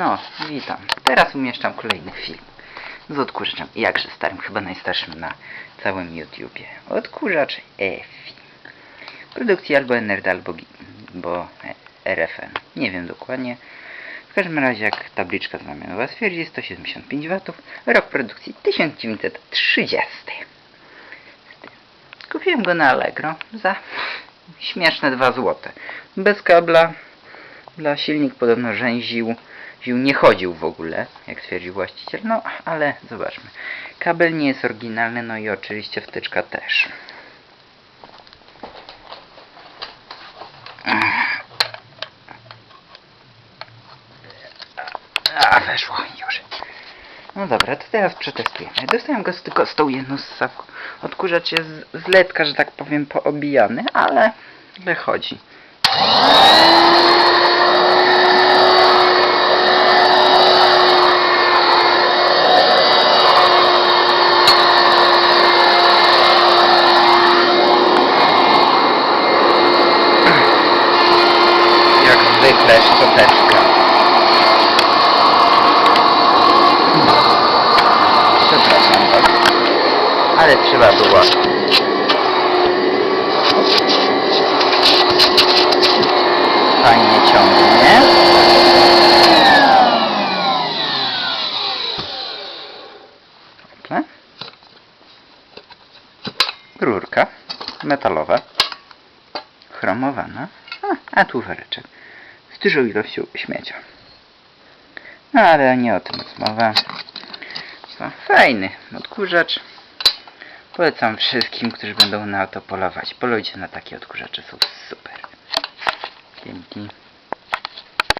No, witam. Teraz umieszczam kolejny film z odkurzaczem. Jakże starym, chyba najstarszym na całym YouTubie. Odkurzacz EFI. Produkcji albo NRD, albo, Gi- bo RFN. Nie wiem dokładnie. W każdym razie, jak tabliczka znamionowa stwierdzi, 175 W. Rok produkcji 1930. Kupiłem go na Allegro za śmieszne 2 zł. Bez kabla. Dla silnik podobno rzęził. Ził nie chodził w ogóle, jak stwierdził właściciel. No, ale zobaczmy. Kabel nie jest oryginalny, no i oczywiście wtyczka też. A, weszło już. No dobra, to teraz przetestujemy. Dostałem go tylko z tą jedną ssawką. Odkurzacz jest z letka, że tak powiem, poobijany, ale wychodzi. Jak zwykle szczoteczka. Przepraszam was. Ale trzeba było. Fajnie ciągnie. Dobra. Rurka metalowa, chromowana, a, a tu woreczek dużą ilością śmiecia. No ale nie o tym jest mowa. To fajny odkurzacz. Polecam wszystkim, którzy będą na to polować. Polujcie na takie odkurzacze, są super.